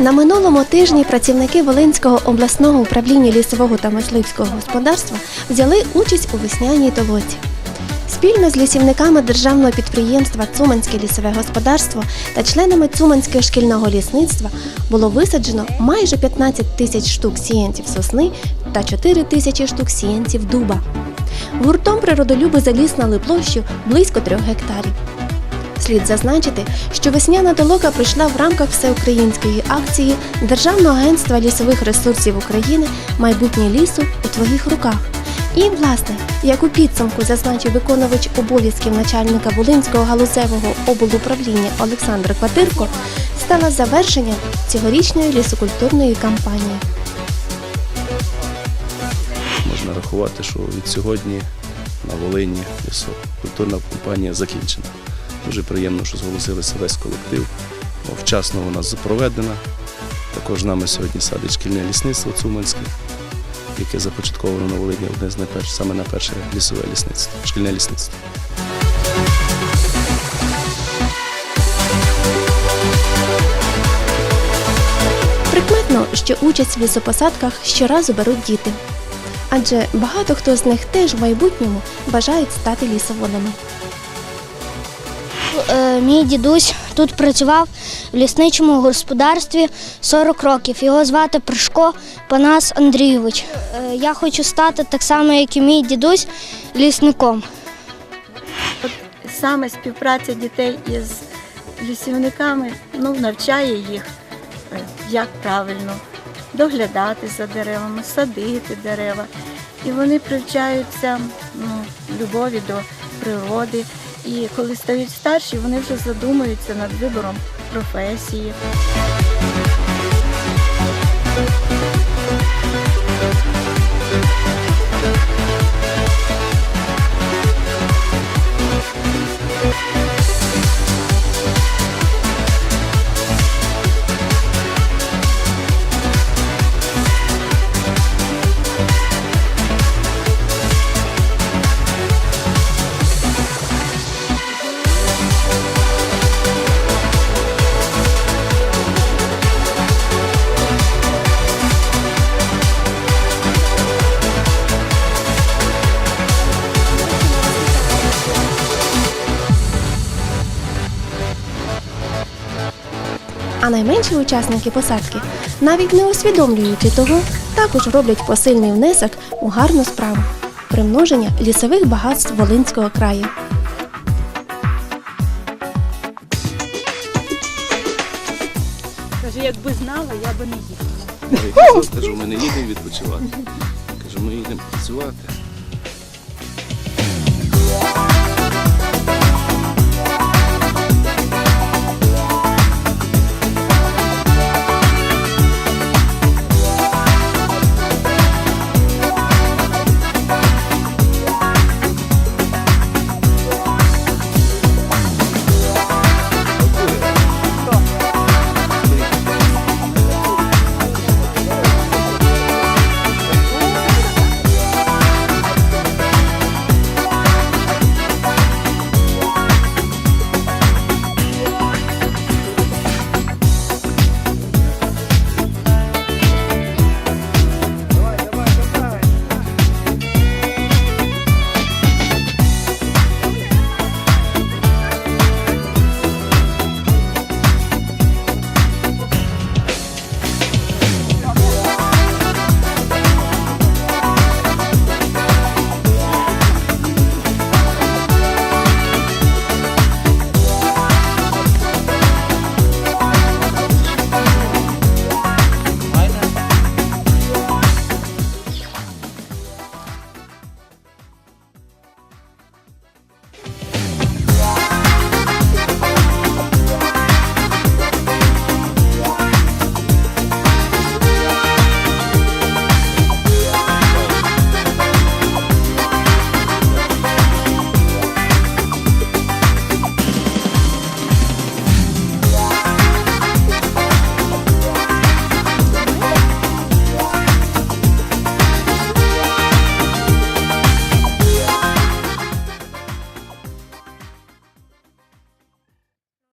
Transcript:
На минулому тижні працівники Волинського обласного управління лісового та мисливського господарства взяли участь у весняній толоці. Спільно з лісівниками державного підприємства Цуманське лісове господарство та членами Цуманського шкільного лісництва було висаджено майже 15 тисяч штук сіянців сосни та 4 тисячі штук сіянців дуба. Гуртом природолюби заліснили площу близько 3 гектарів. Слід зазначити, що весняна толока прийшла в рамках всеукраїнської акції Державного агентства лісових ресурсів України Майбутнє лісу у твоїх руках. І, власне, як у підсумку зазначив виконувач обов'язків начальника Волинського галузевого облуправління Олександр Кватирко, стала завершенням цьогорічної лісокультурної кампанії. Можна рахувати, що від сьогодні на Волині лісокультурна кампанія закінчена. Дуже приємно, що зголосилися весь колектив. Вчасно у нас проведена. Також з нами сьогодні садить шкільне лісництво Цуманське, яке започатковано на Волині одне з найперших, саме на перше лісове лісництво, шкільне лісництво. Прикметно, що участь в лісопосадках щоразу беруть діти. Адже багато хто з них теж в майбутньому бажають стати лісоводами. Е, Мій дідусь тут працював в лісничому господарстві 40 років. Його звати Пришко Панас Андрійович. Е, Я хочу стати так само, як і мій дідусь, лісником. саме співпраця дітей із лісівниками ну, навчає їх, е, як правильно доглядати за деревами, садити дерева. І вони привчаються ну, любові до природи. І коли стають старші, вони вже задумуються над вибором професії. А найменші учасники посадки, навіть не усвідомлюючи того, також роблять посильний внесок у гарну справу примноження лісових багатств Волинського краю. Каже, якби знала, я би не їхала. Кажу, ми не їдемо відпочивати. Кажу, ми їдемо працювати.